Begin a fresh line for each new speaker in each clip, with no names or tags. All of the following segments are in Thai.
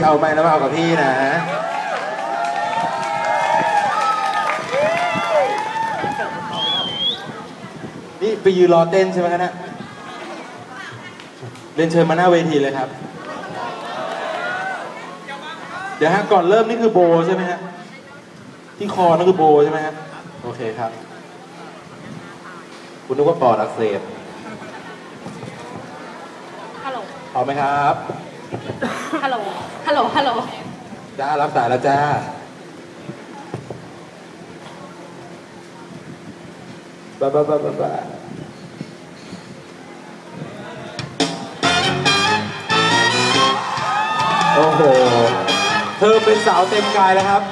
พี่เอาไปแล้วมาเอากับพี่นะนี่ไปยืนรอเต้นใช่ไหมครับนะเรียนเชิญมาหน้าเวทีเลยครับ เดี๋ยวฮะก่อนเริ่มนี่คือโบใช่ไหมฮะที่คอนั่นคือโบใช่ไหมฮะโอเคครับ คุณนึกว่าปอดอักเสบ
ฮัลโหล
พร้อมไหมครับ
ฮัลโหล ฮัลโหล
จ้ารับสายแล้วจ้าบ๊าบ๊าบ๊าบ๊าบ้าโอ้โห เธอเป็นสาวเต็มกายแล้วครับ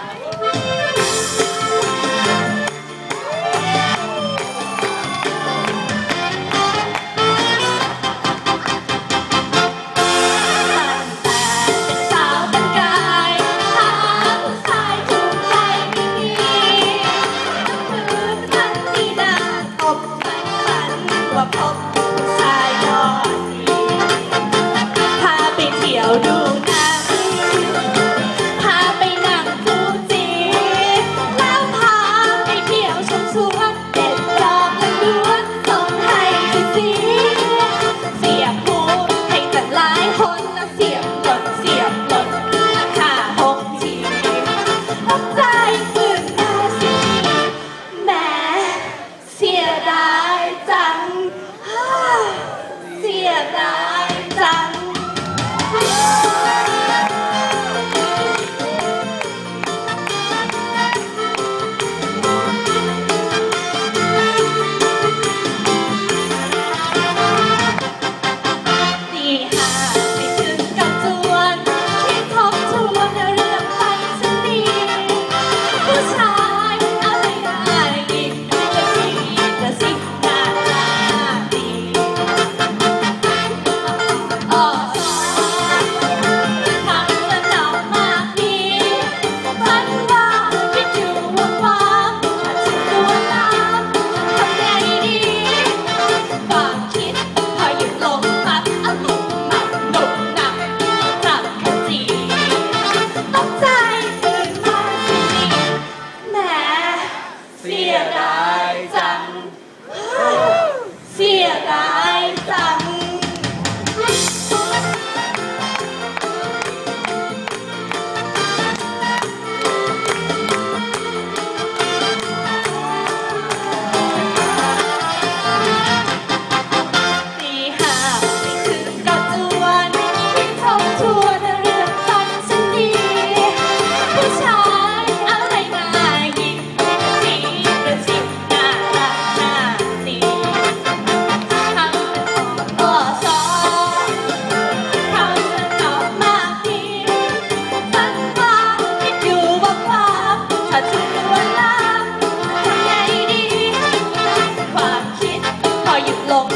厉害。